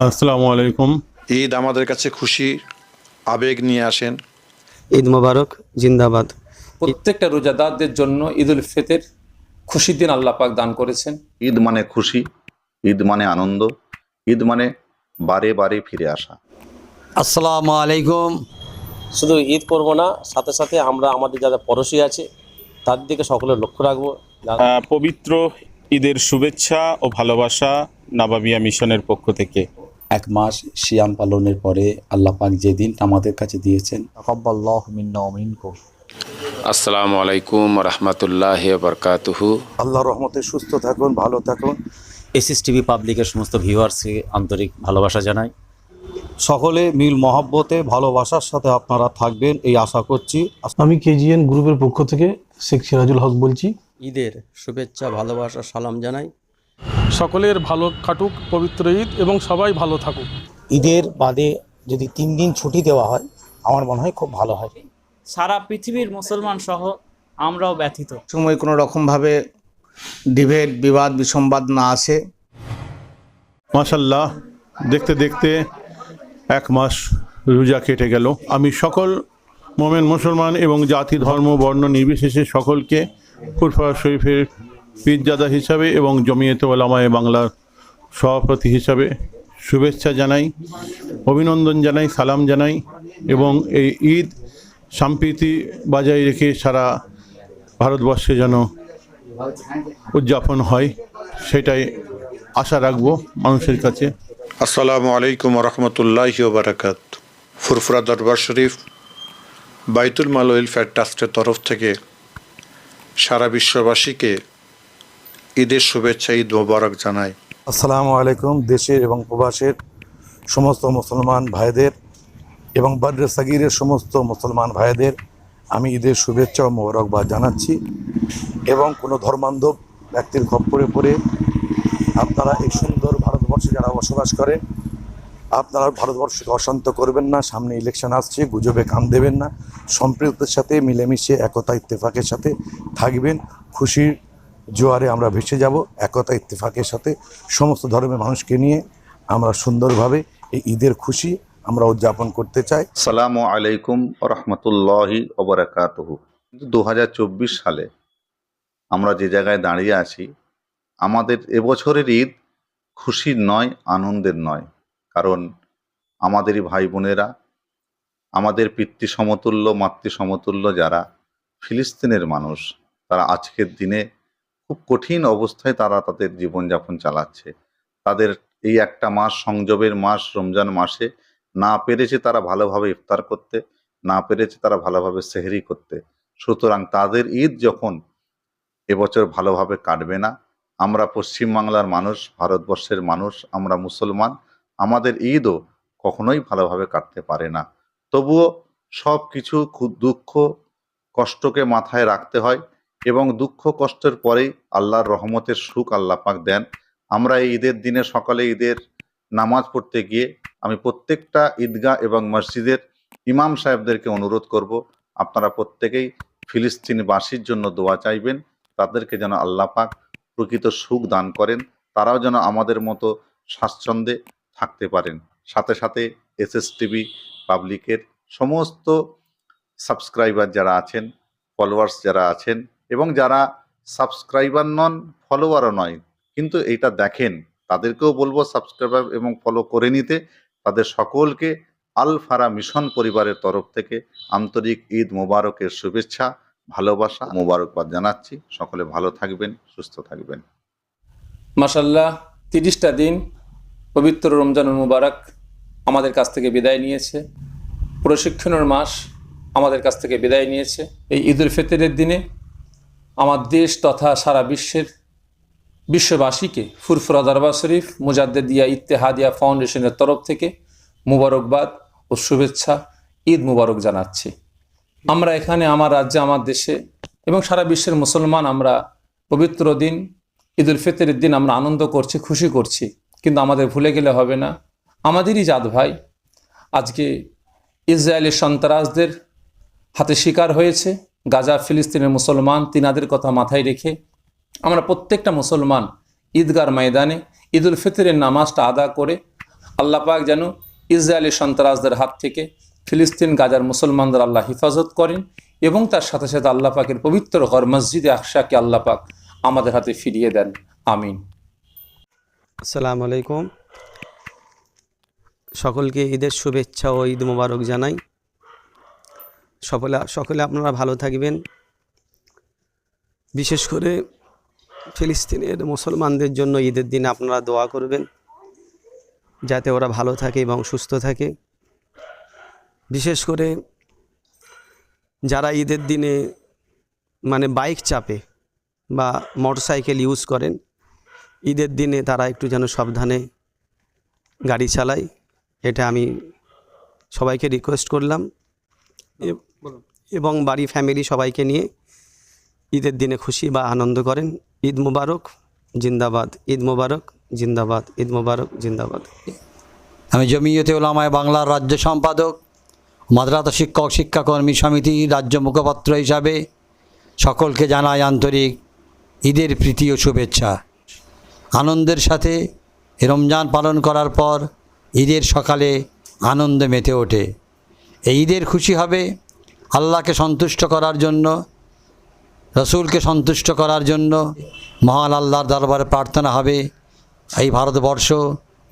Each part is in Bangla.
আসসালামু আলাইকুম। ঈদ আমাদের কাছে খুশি আবেগ নিয়ে আসেন। ঈদ মোবারক জিন্দাবাদ। প্রত্যেকটা রোজাদারদের জন্য ঈদ উল ফিতর খুশির দিন আল্লাহ পাক দান করেছেন। ঈদ মানে খুশি ঈদ মানে আনন্দ ঈদ মানে বারে বারে ফিরে আসা। আসসালামু আলাইকুম। শুধু ঈদ করব না সাথে সাথে আমরা আমাদের যারা পড়োশি আছে তার দিকে সকলের লক্ষ্য রাখব। যারা পবিত্র ঈদের শুভেচ্ছা ও ভালোবাসা নাবাবিয়া মিশনের পক্ষ থেকে। এক মাস সিয়াম পালনের পরে আল্লাহ পাক যে দিনটা আমাদের কাছে দিয়েছেন আসসালামু আলাইকুম রহমতুল্লাহ বরকাতুহু। আল্লাহ রহমতে সুস্থ থাকুন ভালো থাকুন। এসএস টিভি পাবলিকের সমস্ত ভিউয়ার্সকে আন্তরিক ভালোবাসা জানাই। সকলে মিল মহব্বতে ভালোবাসার সাথে আপনারা থাকবেন এই আশা করছি। আমি কেজিএন গ্রুপের পক্ষ থেকে শেখ সিরাজুল হক বলছি। ঈদের শুভেচ্ছা ভালোবাসা সালাম জানাই। সকলের ভালো কাটুক পবিত্র ঈদ এবং সবাই ভালো থাকুক। ঈদের বাদে যদি তিন দিন ছুটি দেওয়া হয় আমার মনে হয় খুব ভালো হয়। সারা পৃথিবীর মুসলমান সহ আমরাও ব্যথিত। সময় কোনো রকমভাবে ডিবেট বিবাদ বিসম্বাদ না আসে। মাশাল্লাহ দেখতে দেখতে এক মাস রোজা কেটে গেল। আমি সকল মোমেন মুসলমান এবং জাতি ধর্ম বর্ণ নির্বিশেষে সকলকে ফুরফুরা শরীফের পীরজাদা হিসাবে এবং জমিয়ত ওলামায় বাংলার সভাপতি হিসাবে শুভেচ্ছা জানাই, অভিনন্দন জানাই, সালাম জানাই এবং এই ঈদ সম্প্রীতি বজায় রেখে সারা ভারতবর্ষে যেন উদযাপন হয়, সেটাই আশা রাখব মানুষের কাছে। আসসালামু আলাইকুম রহমতুল্লাহ বারাকাত ফুরফুরা দরবার শরীফ বাইতুল মাল ওয়েলফেয়ার ট্রাস্টের তরফ থেকে সারা বিশ্ববাসীকে ঈদের শুভেচ্ছা, ঈদ মোবারক জানাই। আসসালামু আলাইকুম, দেশের এবং প্রবাসের সমস্ত মুসলমান ভাইদের এবং বদ্র সাগিরের সমস্ত মুসলমান ভাইদের আমি ঈদের শুভেচ্ছা ও মোবারকবাদ জানাচ্ছি এবং কোনো ধর্মান্ধব ব্যক্তির খপ্পরে পড়ে আপনারা এই সুন্দর ভারতবর্ষে যারা বসবাস করে আপনারা ভারতবর্ষকে অশান্ত করবেন না, সামনে ইলেকশন আসছে, গুজবে কান দেবেন না, সম্প্রীতির সাথে মিলেমিশে, একতা, ইত্তেফাকের সাথে থাকবেন, খুশির জোয়ারে আমরা ভেসে যাব, একতা, ইত্তেফাকের সাথে সমস্ত ধর্মের মানুষকে নিয়ে আমরা সুন্দরভাবে এই ঈদের খুশি আমরা উদযাপন করতে চাই। সালামু আলাইকুম রহমতুল্লাহি দু হাজার চব্বিশ সালে আমরা যে জায়গায় দাঁড়িয়ে আছি, আমাদের এবছরের ঈদ খুশির নয়, আনন্দের নয়। কারণ আমাদেরই ভাই বোনেরা আমাদের পিতৃ সমতুল্য মাতৃ সমতুল্য যারা ফিলিস্তিনের মানুষ, তারা আজকের দিনে খুব কঠিন অবস্থায় তারা তাদের জীবনযাপন চালাচ্ছে। তাদের এই একটা মাস সংযমের মাস রমজান মাসে না পেরেছে তারা ভালোভাবে ইফতার করতে, না পেরেছে তারা ভালোভাবে সেহরি করতে। সুতরাং তাদের ঈদ যখন এবছর ভালোভাবে কাটবে না, আমরা পশ্চিমবাংলার মানুষ, ভারতবর্ষের মানুষ, আমরা মুসলমান, আমাদের ঈদও কখনোই ভালোভাবে কাটতে পারে না। তবুও সব কিছু দুঃখ, কষ্টকে মাথায় রাখতে হয়। এবং দুঃখ কষ্টের পরেই আল্লাহর রহমতের সুখ আল্লাহ পাক দেন। আমরা এই ঈদের দিনে সকালে ঈদের নামাজ পড়তে গিয়ে আমি প্রত্যেকটা ঈদগাহ এবং মসজিদের ইমাম সাহেবদেরকে অনুরোধ করব, আপনারা প্রত্যেকেই ফিলিস্তিনবাসীর জন্য দোয়া চাইবেন, তাদেরকে যেন আল্লাহ পাক প্রকৃত সুখ দান করেন, তারাও যেন আমাদের মতো স্বাচ্ছন্দ্যে থাকতে পারেন। সাথে সাথে এস এস টিভি পাবলিকের সমস্ত সাবস্ক্রাইবার যারা আছেন ফলোয়ার্স যারা আছেন এবং যারা সাবস্ক্রাইবার নন ফলোয়ারও নয়, কিন্তু এইটা দেখেন, তাদেরকেও বলব সাবস্ক্রাইবার এবং ফলো করে নিতে। তাদের সকলকে আল ফারা মিশন পরিবারের তরফ থেকে আন্তরিক ঈদ মোবারকের শুভেচ্ছা, ভালোবাসা, মোবারকবাদ জানাচ্ছি। সকলে ভালো থাকবেন, সুস্থ থাকবেন। মাসাল্লাহ তিরিশটা দিন পবিত্র রমজানুল মুবারক আমাদের কাছ থেকে বিদায় নিয়েছে। প্রশিক্ষণের মাস আমাদের কাছ থেকে বিদায় নিয়েছে। এই ঈদ উল ফিতরের দিনে আমার দেশ তথা সারা বিশ্বের বিশ্ববাসীকে ফুরফুরা দরবার শরীফ মুজাদ্দিয়া ইত্তেহাদিয়া ফাউন্ডেশনের তরফ থেকে মুবারকবাদ ও শুভেচ্ছা, ঈদ মুবারক জানাচ্ছি। আমরা এখানে, আমার রাজ্যে, আমার দেশে এবং সারা বিশ্বের মুসলমান আমরা পবিত্র দিন ঈদ উল ফিতরের দিন আমরা আনন্দ করছি, খুশি করছি। কিন্তু আমাদের ভুলে গেলে হবে না। আমাদেরই জাত ভাই। আজকে ইসরায়েলের সন্ত্রাসদের হাতে শিকার হয়েছে। গাজা, ফিলিস্তিনের মুসলমান, তিনাদের কথা মাথায় রেখে আমরা প্রত্যেকটা মুসলমান ঈদগার ময়দানে ঈদ উল ফিতরের নামাজটা আদা করে আল্লাহ পাক যেন ইসরায়েলি সন্ত্রাসদের হাত থেকে ফিলিস্তিন, গাজার মুসলমানদের আল্লাহ হেফাজত করেন এবং তার সাথে সাথে আল্লাহ পাকের পবিত্র ঘর মসজিদে আকশাকে আল্লাহ পাক আমাদের হাতে ফিরিয়ে দেন। আমিন। আসসালামু আলাইকুম। সকলকে ঈদের শুভেচ্ছা ও ঈদ মোবারক জানাই। সকলে সকলে আপনারা ভালো থাকবেন। বিশেষ করে ফিলিস্তিনের মুসলমানদের জন্য ঈদের দিনে আপনারা দোয়া করবেন, যাতে ওরা ভালো থাকে এবং সুস্থ থাকে। বিশেষ করে যারা ঈদের দিনে মানে বাইক চাপে বা মোটরসাইকেল ইউজ করেন, ঈদের দিনে তারা একটু যেন সাবধানে গাড়ি চালায়, এটা আমি সবাইকে রিকোয়েস্ট করলাম। এবং বাড়ি ফ্যামিলি সবাইকে নিয়ে ঈদের দিনে খুশি বা আনন্দ করেন। ঈদ মুবারক, জিন্দাবাদ। ঈদ মুবারক, জিন্দাবাদ। ঈদ মুবারক, জিন্দাবাদ। আমি জমিয়তে ওলামায় বাংলার রাজ্য সম্পাদক, মাদ্রাসা শিক্ষক, শিক্ষাকর্মী সমিতি রাজ্য মুখপাত্র হিসাবে সকলকে জানাই আন্তরিক ঈদের প্রীতি ও শুভেচ্ছা। আনন্দের সাথে রমজান পালন করার পর ঈদের সকালে আনন্দ মেতে ওঠে। এই ঈদের খুশি হবে আল্লাহকে সন্তুষ্ট করার জন্য, রসুলকে সন্তুষ্ট করার জন্য মহান আল্লাহর দরবারে প্রার্থনা হবে। এই ভারতবর্ষ,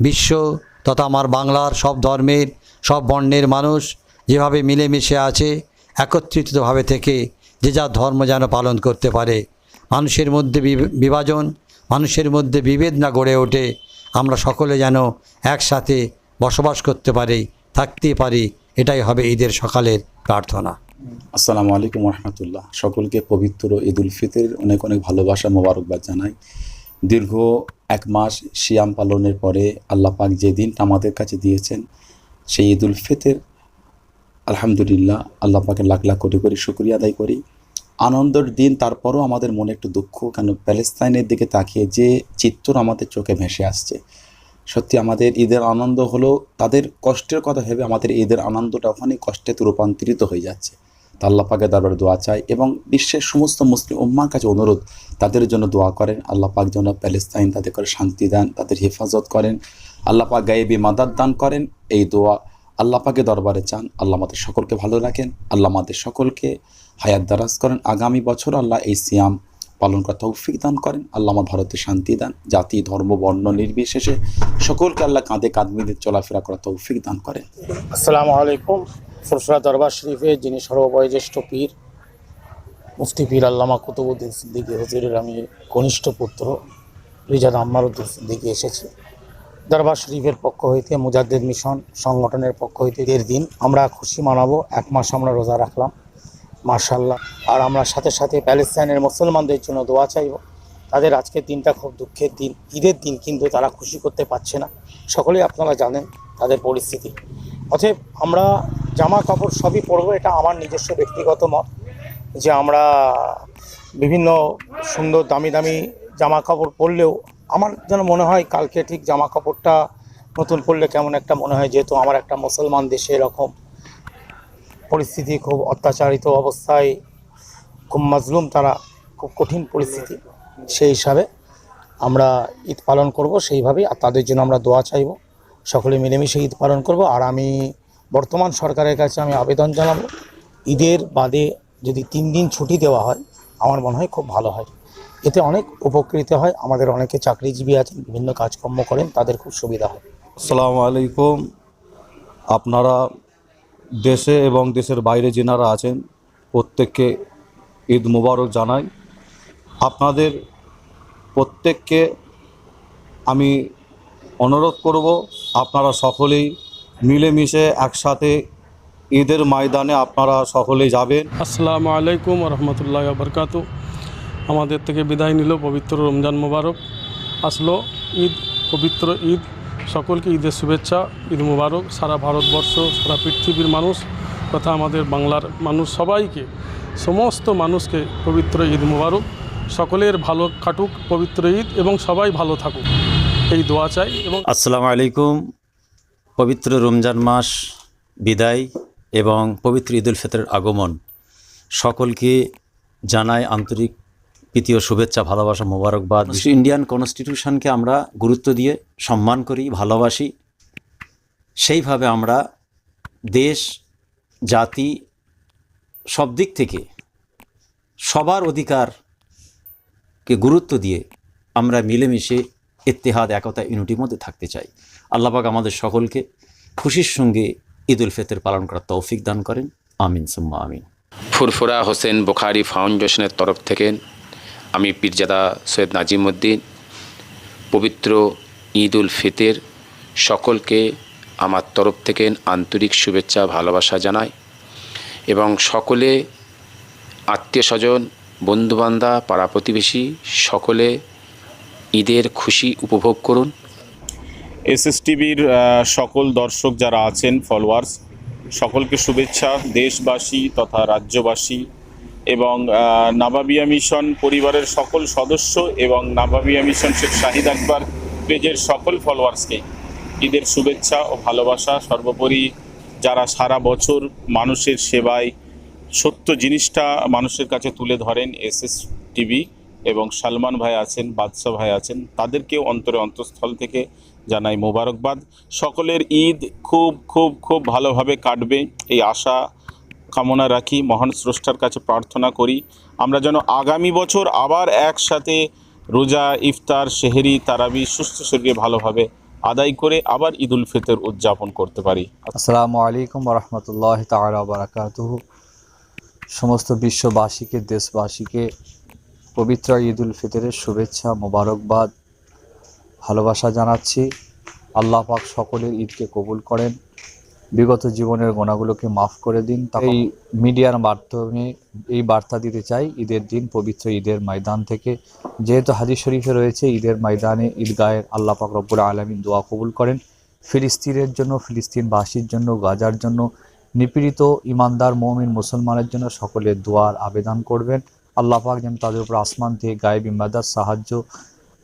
বিশ্ব তথা আমার বাংলার সব ধর্মের, সব বর্ণের মানুষ যেভাবে মিলেমিশে আছে, একত্রিতভাবে থেকে যে যা ধর্ম যেন পালন করতে পারে। মানুষের মধ্যে বিভ- বিভাজন, মানুষের মধ্যে বিভেদ না গড়ে ওঠে। আমরা সকলে যেন একসাথে বসবাস করতে পারি, থাকতে পারি। এটাই হবে ঈদের সকালের প্রার্থনা। আসসালামু আলাইকুম রহমতুল্লাহ সকলকে পবিত্র ঈদ উল ফিতর অনেক অনেক ভালোবাসা, মোবারকবাদ জানাই। দীর্ঘ এক মাস সিয়াম পালনের পরে আল্লাহ পাক যে দিনটা আমাদের কাছে দিয়েছেন, সেই ঈদ উল ফিতর, আলহামদুলিল্লাহ আল্লাহ পাকে লাখ লাখ কোটি কোটি শুক্রিয়া আদায় করি। আনন্দের দিন, তারপরও আমাদের মনে একটু দুঃখ, কেন প্যালেস্তাইনের দিকে তাকিয়ে যে চিত্র আমাদের চোখে ভেসে আসছে। সত্যি আমাদের ঈদের আনন্দ হলো, তাদের কষ্টের কথা ভেবে আমাদের ঈদের আনন্দটা ওখানে কষ্টে রূপান্তরিত হয়ে যাচ্ছে। তা আল্লাহ পাকের দরবারে দোয়া চাই এবং বিশ্বের সমস্ত মুসলিম উম্মার কাছে অনুরোধ, তাদের জন্য দোয়া করেন। আল্লাহ পাক যেন প্যালেস্তাইন তাদের করে শান্তি দান, তাদের হেফাজত করেন। আল্লাহ পাক গায়েবী মাদার দান করেন। এই দোয়া আল্লাহ পাকে দরবারে চান। আল্লাহ আমাদের সকলকে ভালো রাখেন। আল্লাহ আমাদের সকলকে হায়াত দারাজ করেন। আগামী বছর আল্লাহ এই সিয়াম পালন করার তৌফিক দান করেন। আল্লাহ আমার ভারতে শান্তি দান। জাতি, ধর্ম, বর্ণ নির্বিশেষে সকলকে আল্লাহ কাঁধে কাঁধ চলাফেরা করার তৌফিক দান করেন। আসসালামু আলাইকুম। ফুরফুরা দরবার শরীফে যিনি সর্ববয়োজ্যেষ্ঠ পীর, মুফতি পীর আল্লামা কুতুবুদ্দিন সিদ্দিকী হুজুরের আমি কনিষ্ঠ পুত্র রিজাদ আম্মারুদ্দিন সিদ্দিকী এসেছি। দরবার শরীফের পক্ষ হইতে মুজাদ্দিদ মিশন সংগঠনের পক্ষ হইতে এর দিন আমরা খুশি মানাবো, এক মাস আমরা রোজা রাখলাম। মার্শাল্লাহ আর আমরা সাথে সাথে প্যালেস্তাইনের মুসলমানদের জন্য দোয়া চাইব। তাদের আজকের দিনটা খুব দুঃখের দিন, ঈদের দিন কিন্তু তারা খুশি করতে পারছে না। সকলেই আপনারা জানেন তাদের পরিস্থিতি। অতএব আমরা জামা কাপড় সবই পরবো, এটা আমার নিজস্ব ব্যক্তিগত মত যে আমরা বিভিন্ন সুন্দর দামি দামি জামা কাপড় পরলেও আমার যেন মনে হয় কালকে ঠিক জামা কাপড়টা নতুন পরলে কেমন একটা মনে হয়, যেহেতু আমার একটা মুসলমান দেশে এরকম পরিস্থিতি, খুব অত্যাচারিত অবস্থায়, খুব মাজলুম তারা, খুব কঠিন পরিস্থিতি, সেই হিসাবে আমরা ঈদ পালন করব সেইভাবেই, আর তাদের জন্য আমরা দোয়া চাইব, সকলে মিলেমিশে ঈদ পালন করব, আর আমি বর্তমান সরকারের কাছে আমি আবেদন জানাব। ঈদের বাদে যদি তিন দিন ছুটি দেওয়া হয়, আমার মনে হয় খুব ভালো হয়। এতে অনেক উপকৃত হয়, আমাদের অনেকে চাকরিজীবী আছেন, বিভিন্ন কাজকর্ম করেন, তাদের খুব সুবিধা হয়। আসসালামু আলাইকুম। আপনারা দেশে এবং দেশের বাইরে যেনারা আছেন, প্রত্যেককে ঈদ মুবারক জানাই। আপনাদের প্রত্যেককে আমি অনুরোধ করব, আপনারা সকলেই মিলেমিশে একসাথে ঈদের ময়দানে আপনারা সকলেই যাবেন। আসসালামু আলাইকুম রহমতুল্লাহ বরকাত। আমাদের থেকে বিদায় নিল পবিত্র রমজান মোবারক। আসলো ঈদ পবিত্র ঈদ। সকলকে ঈদের শুভেচ্ছা ঈদ মোবারক। সারা ভারতবর্ষ সারা পৃথিবীর মানুষ তথা আমাদের বাংলার মানুষ সবাইকে সমস্ত মানুষকে পবিত্র ঈদ মোবারক। সকলের ভালো কাটুক পবিত্র ঈদ এবং সবাই ভালো থাকুক। এই দোয়া চাই এবং আসসালামু আলাইকুম। পবিত্র রমজান মাস বিদায় এবং পবিত্র ঈদুল ফিতরের আগমন। সকলকে জানায় আন্তরিক প্রীতীয় শুভেচ্ছা, ভালোবাসা, মোবারকবাদ। ইন্ডিয়ান কনস্টিটিউশনকে আমরা গুরুত্ব দিয়ে সম্মান করি, ভালোবাসি। সেইভাবে আমরা দেশ, জাতি, সব দিক থেকে সবার অধিকারকে গুরুত্ব দিয়ে আমরা মিলেমিশে ইত্তেহাদ, একতা, ইউনিটির মধ্যে থাকতে চাই। আল্লাপাক আমাদের সকলকে খুশির সঙ্গে ঈদ উল ফিতর পালন করার তৌফিক দান করেন। আমিন, সুম্মা আমিন। ফুরফুরা হোসেন বুখারি ফাউন্ডেশনের তরফ থেকে আমি পীরজাদা সৈয়দ নাজিমুদ্দিন, পবিত্র ঈদ উল ফিতর সকলকে আমার তরফ থেকে আন্তরিক শুভেচ্ছা, ভালোবাসা জানাই এবং সকলে আত্মীয় স্বজন, বন্ধুবান্ধব, পাড়া প্রতিবেশী সকলে ঈদের খুশি উপভোগ করুন। এস এস টিভির সকল দর্শক যারা আছেন ফলোয়ার্স সকলকে শুভেচ্ছা, দেশবাসী তথা রাজ্যবাসী এবং নাবাবিয়া মিশন পরিবারের সকল সদস্য এবং নাবাবিয়া মিশন শেখ শাহিদ আকবর পেজের সকল ফলোয়ার্সকে ঈদের শুভেচ্ছা ও ভালোবাসা। সর্বোপরি যারা সারা বছর মানুষের সেবায় সত্য জিনিসটা মানুষের কাছে তুলে ধরেন এস এস টিভি এবং সালমান ভাই আছেন বাদশা ভাই আছেন, তাদেরকেও অন্তরে অন্তঃস্থল থেকে জানাই মোবারকবাদ। সকলের ঈদ খুব খুব খুব ভালোভাবে কাটবে। এই আশা কামনা রাখি, মহান স্রষ্টার কাছে প্রার্থনা করি। আমরা যেন আগামী বছর আবার একসাথে রোজা, ইফতার, সেহেরি, তারাবি, সুস্থ শরীরে ভালোভাবে আদায় করে আবার ঈদ উল ফিতর উদযাপন করতে পারি। আসসালামু আলাইকুম রহমতুল্লাহ সমস্ত বিশ্ববাসীকে, দেশবাসীকে পবিত্র ঈদ উল ফিতরের শুভেচ্ছা, মোবারকবাদ, ভালোবাসা জানাচ্ছি। আল্লাহ পাক সকলের ঈদকে কবুল করেন। বিগত জীবনের গোনাগুলোকে মাফ করে দিন। এই মিডিয়ার মাধ্যমে এই বার্তা দিতে চাই, ঈদের দিন পবিত্র ঈদের ময়দান থেকে। যেহেতু হাদিস শরীফে রয়েছে, ঈদের ময়দানে ঈদগাহের আল্লাহ পাক রব্বুল আলমী দোয়া কবুল করেন। ফিলিস্তিনের জন্য, ফিলিস্তিনবাসীর জন্য, গাজার জন্য নিপীড়িত, ইমানদার, মমিন, মুসলমানের জন্য সকলের দোয়ার আবেদন করবেন। আল্লাহ পাক যেন তাদের উপর আসমান থেকে গায়েব মাদার সাহায্য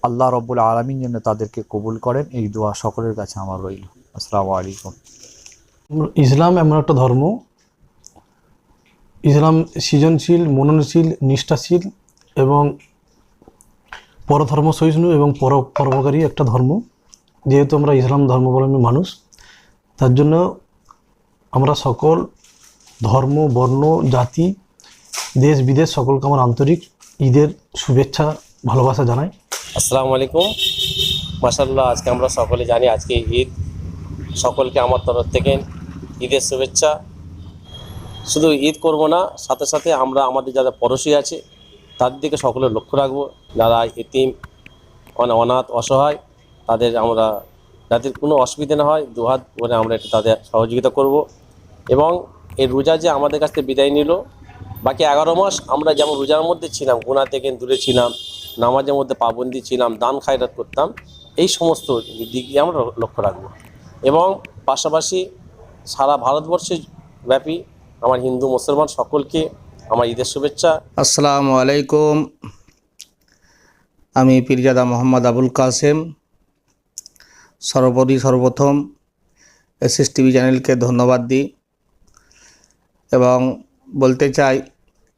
আল্লাহ রব্বুল আলমিন যেন তাদেরকে কবুল করেন। এই দোয়া সকলের কাছে আমার রইল। আসসালামু আলাইকুম। ইসলাম এমন একটা ধর্ম। ইসলাম সৃজনশীল, মননশীল, নিষ্ঠাশীল এবং পরধর্ম সহিষ্ণু এবং পর পরোপকারী একটা ধর্ম। যেহেতু আমরা ইসলাম ধর্মাবলম্বী মানুষ, তার জন্য আমরা সকল ধর্ম, বর্ণ, জাতি দেশ, বিদেশ সকলকে আমার আন্তরিক ঈদের শুভেচ্ছা, ভালোবাসা জানাই। আসসালামু আলাইকুম। মাসাল্লাহ আজকে আমরা সকলে জানি আজকে ঈদ। সকলকে আমার তরফ থেকে ঈদের শুভেচ্ছা। শুধু ঈদ করব না, সাথে সাথে আমরা আমাদের যারা পড়োশি আছে তার দিকে সকলের লক্ষ্য রাখব। যারা এতিম, অনা- অনাথ, অসহায়, তাদের আমরা, যাদের কোনো অসুবিধা না হয়, দুহাত করে আমরা একটু তাদের সহযোগিতা করব। এবং এই রোজা যে আমাদের কাছ থেকে বিদায় নিল বাকি এগারো মাস আমরা যেমন রোজার মধ্যে ছিলাম গুণা থেকে দূরে ছিলাম, নামাজের মধ্যে পাবন্দি ছিলাম, দান খায়রাত করতাম, এই সমস্ত দিকে আমরা লক্ষ্য রাখব। এবং পাশাপাশি সারা ভারতবর্ষে ব্যাপী আমার হিন্দু, মুসলমান সকলকে আমার ঈদের শুভেচ্ছা। আসসালামু আলাইকুম। আমি পীরজাদা মোহাম্মদ আবুল কাসেম। সর্বোপরি সর্বপ্রথম এস এস টিভি চ্যানেলকে ধন্যবাদ দিই। এবং বলতে চাই,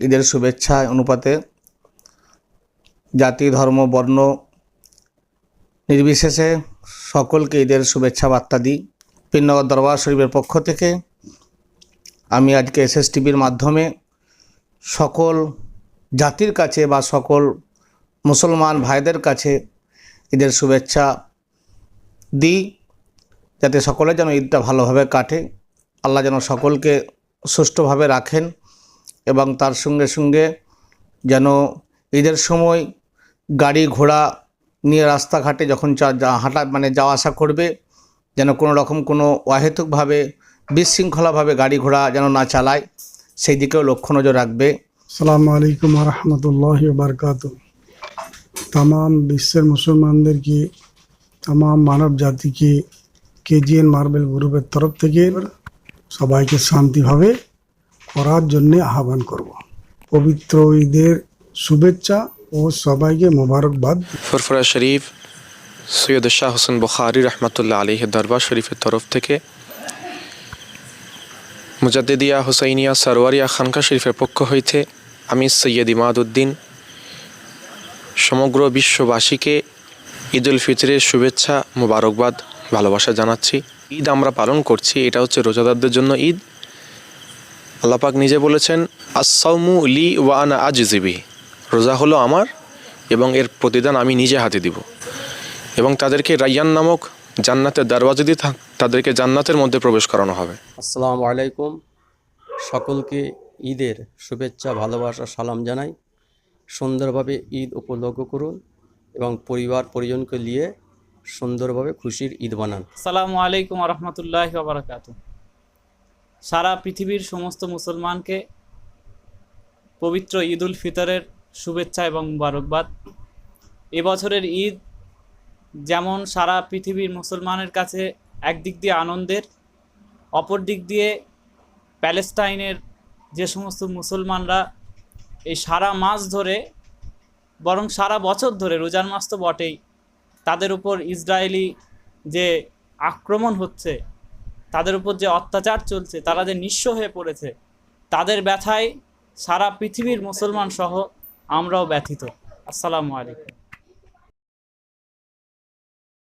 ঈদের শুভেচ্ছা, অনুপাতে জাতি, ধর্ম, বর্ণ, নির্বিশেষে সকলকে ঈদের শুভেচ্ছা বার্তা দিই। পীরনগর দরবার শরীফের পক্ষ থেকে আমি আজকে এস এস টিভির মাধ্যমে সকল জাতির কাছে বা সকল মুসলমান ভাইদের কাছে ঈদের শুভেচ্ছা দিই, যাতে সকলে যেন ঈদটা ভালোভাবে কাটে। আল্লাহ যেন সকলকে সুষ্ঠুভাবে রাখেন। এবং তার সঙ্গে সঙ্গে যেন ঈদের সময় গাড়ি ঘোড়া নিয়ে রাস্তাঘাটে যখন হাঁটা মানে যাওয়া আসা করবে, যেন কোনো রকম কোনো অহেতুকভাবে, বিশৃঙ্খলাভাবে গাড়ি ঘোড়া যেন না চালায়, সেই দিকেও লক্ষ্য নজর রাখবে। সালামু আলাইকুম রহমতুল্লাহ বারকাত তাম বিশ্বের মুসলমানদেরকে তাম মানব জাতিকে, কেজিএন মার্বেল গ্রুপের তরফ থেকে সবাইকে শান্তিভাবে করার জন্যে আহ্বান করব। পবিত্র ঈদের শুভেচ্ছা ও সবাইকে মোবারকবাদ। ফুরফুরা শরীফ, সৈয়দ শাহ হোসেন বখারি রহমতুল্লাহ আলীহ দরবার শরীফের তরফ থেকে, মুজাদ্দিদিয়া হুসাইনিয়া সরওয়ারিয়া খানকা শরীফের পক্ষ হইতে আমি সৈয়দ ইমাদউদ্দিন সমগ্র বিশ্ববাসীকে ঈদ উল ফিতরের শুভেচ্ছা, মোবারকবাদ, ভালোবাসা জানাচ্ছি। ঈদ আমরা পালন করছি, এটা হচ্ছে রোজাদারদের জন্য ঈদ। আল্লাপাক নিজে বলেছেন আসাউমু লি ওয়ানা আজিবি রোজা হলো আমার এবং এর প্রতিদান আমি নিজে হাতে দিব। এবং তাদেরকে রাইয়ান নামক জান্নাতের দরওয়াজা দিয়ে তাদেরকে জান্নাতের মধ্যে প্রবেশ করানো হবে। আসসালামু আলাইকুম। সকলকে ঈদের শুভেচ্ছা ভালোবাসা সালাম জানাই। সুন্দরভাবে ঈদ উপলক্ষ করুন এবং পরিবার পরিজনকে নিয়ে সুন্দরভাবে খুশির ঈদ বানান। আসসালামু আলাইকুম রহমতুল্লাহ বারাকাত সারা পৃথিবীর সমস্ত মুসলমানকে পবিত্র ঈদ উল ফিতরের শুভেচ্ছা এবং মুবারকবাদ। এবছরের ঈদ যেমন সারা পৃথিবীর মুসলমানের কাছে একদিক দিয়ে আনন্দের, অপর দিক দিয়ে প্যালেস্টাইনের যে সমস্ত মুসলমানরা এই সারা মাস ধরে বরং সারা বছর ধরে, রোজার মাস তো বটেই, তাদের উপর ইসরায়েলি যে আক্রমণ হচ্ছে তাদের উপর যে অত্যাচার চলছে, তারা যে নিঃস্ব হয়ে পড়েছে, তাদের ব্যথায় সারা পৃথিবীর মুসলমান সহ আমরাও ব্যথিত। আসসালামু আলাইকুম।